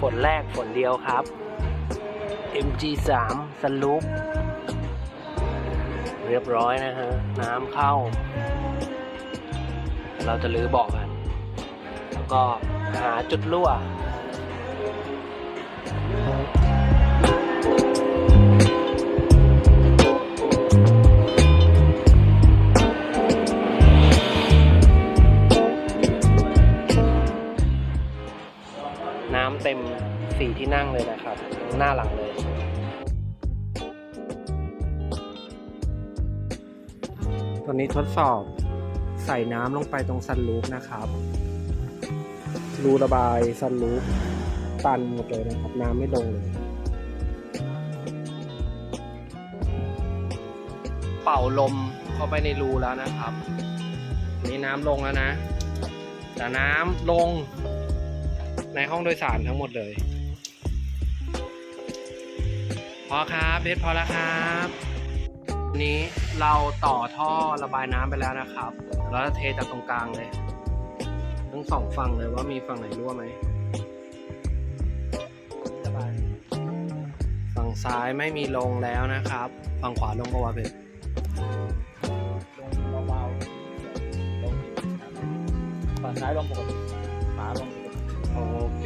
ฝนแรกฝนเดียวครับ MG3 สลูปเรียบร้อยนะฮะ น้ำเข้า เราจะลื้อเบาะกัน แล้วก็หาจุดรั่วำเต็มสี่ที่นั่งเลยนะครับ หน้าหลังเลยตอนนี้ทดสอบใส่น้ำลงไปตรงซันลูปนะครับ รูระบายซันลูปตันหมดเลยนะครับ น้ำไม่ลงเลยเป่าลมเข้าไปในรูแล้วนะครับ นี่น้ำลงแล้วนะ แต่น้ำลง ในห้องโดยสารทั้งหมดเลย พอครับเพชรพอแล้วครับนี้เราต่อท่อระบายน้ำไปแล้วนะครับแล้วเทจากตรงกลางเลย ทั้งสองฝั่งเลยว่ามีฝั่งไหนรั่วไหมฝั่งซ้ายไม่มีลงแล้วนะครับ ฝั่งขวาลงปะวะเพชรลงเบาๆฝั่งซ้ายลงปกติขวาลง โอเค